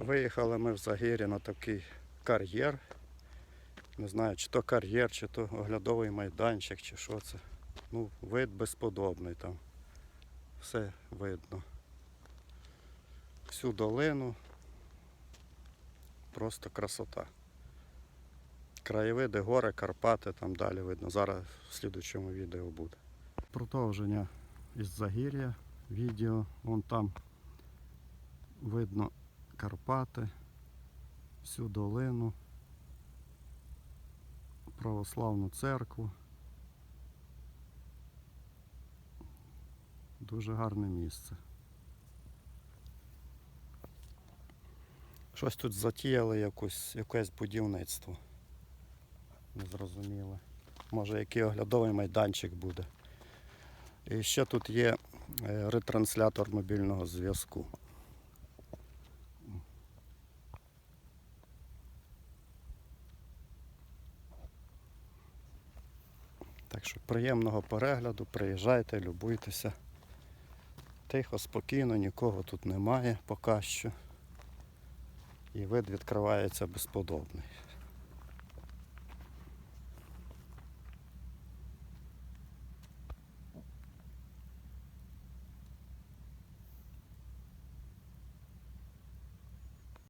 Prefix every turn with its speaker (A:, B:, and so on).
A: Виїхали ми в Загірі на такий кар'єр. Не знаю, чи то кар'єр, чи то оглядовий майданчик, чи що це. Ну, вид безподобний там. Все видно. Всю долину. Просто красота. Краєвиди, гори, Карпати, там далі видно. Зараз в слідучому відео буде. Продовження із Загір'я відео. Вон там видно Карпати, всю долину, православну церкву. Дуже гарне місце. Щось тут затіяли якусь, якесь будівництво. Незрозуміле. Може який оглядовий майданчик буде. І ще тут є е, ретранслятор мобільного зв'язку. Так що приємного перегляду, приїжджайте, любуйтеся. Тихо, спокійно, нікого тут немає поки що. І вид відкривається безподобний.